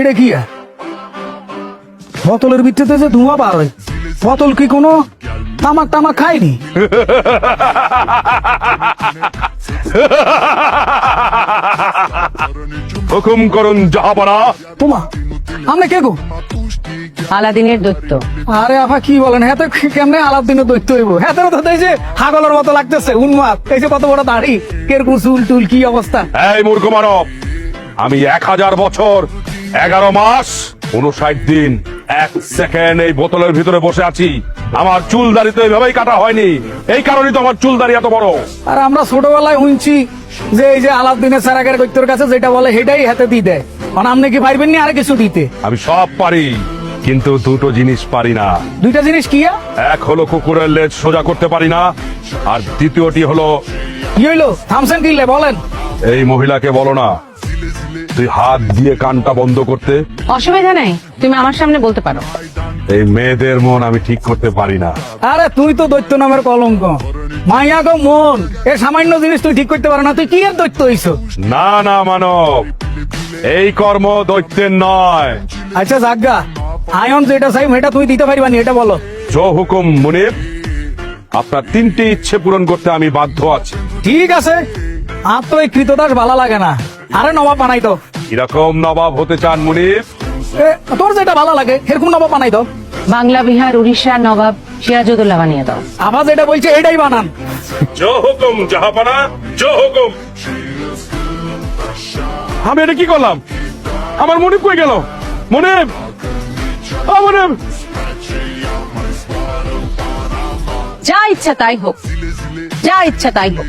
এটা কি? বোতলের ভিতরে যে ধোঁয়া বার হয় বোতল কি কোনো তামাক টামাক খায়নি? হুকুম করুন জাহাপানা তোমা আমরা কে গো? আলাদিনের দৈত্য। আরে আপা কি বলেন? হ্যাঁ তো কেমনে আলাপ দিনে দৈত্য হইব? হ্যাঁ তো এই যে হাগলের মতো লাগতেছে উন্মাদ। এই যে কত বড় দাড়ি কেরকম চুল টুল কি অবস্থা? এই মূর্খ মানব আমি এক হাজার বছর এগারো মাস উনষাট দিন এক সেকেন্ড এই বোতলের ভিতরে বসে আছি। আমার চুল দাড়ি তো এইভাবেই কাটা হয়নি। এই কারণেই তো আমার চুল দাড়ি এত বড়। আর আমরা ছোটবেলায় শুনছি যে এই যে আলাদিনের সারাগের দৈত্যর কাছে যেটা বলে সেটাই হাতে দিয়ে দেয়। কারণ আপনি কি পারবেন না আর কিছু দিতে আমি সব পারি কিন্তু দুটো জিনিস পারি না। দুইটা জিনিস কি এক হলো কুকুরের লেজ সোজা করতে পারি না আর দ্বিতীয়টি হলো কি হইল? থামসেন কিনলে বলেন। এই মহিলাকে বলো না তুই হাত দিয়ে কানটা বন্ধ করতে। অসুবিধা নেই তুমি আমার সামনে বলতে পারো। এই মেয়েদের মন আমি ঠিক করতে পারি না। আরে তুই তো দৈত্য নামের কলঙ্ক। মাইয়া গো মন এ সামান্য জিনিস তুই ঠিক করতে পারো না তুই কি এর দৈত্য হইছো? না না মানব। এই কর্ম দৈত্যের নয়। আচ্ছা জাগা আয়ন যেটা চাই এটা তুই দিতে পারিবানি এটা বলো। জো হুকুম মুনিব আপনার তিনটি ইচ্ছে পূরণ করতে আমি বাধ্য আছি। ঠিক আছে আর তো এই কৃতদাস ভালো লাগে না। আরে নবাব বানাই তো এরকম নবাব হতে চান মুনিব? এ, তোর যেটা ভালো লাগে এরকম নবাব বানাই তো বাংলা বিহার উড়িষ্যার নবাব সিরাজউদ্দৌলা বানিয়ে দাও। আবার যেটা বলছে এটাই বানান। জো হুকুম জাহাপানা জো হুকুম আমি এটা কি করলাম? আমার মনে কই গেল? মনে আ, মনিব যা ইচ্ছা তাই হোক যা ইচ্ছা তাই হোক।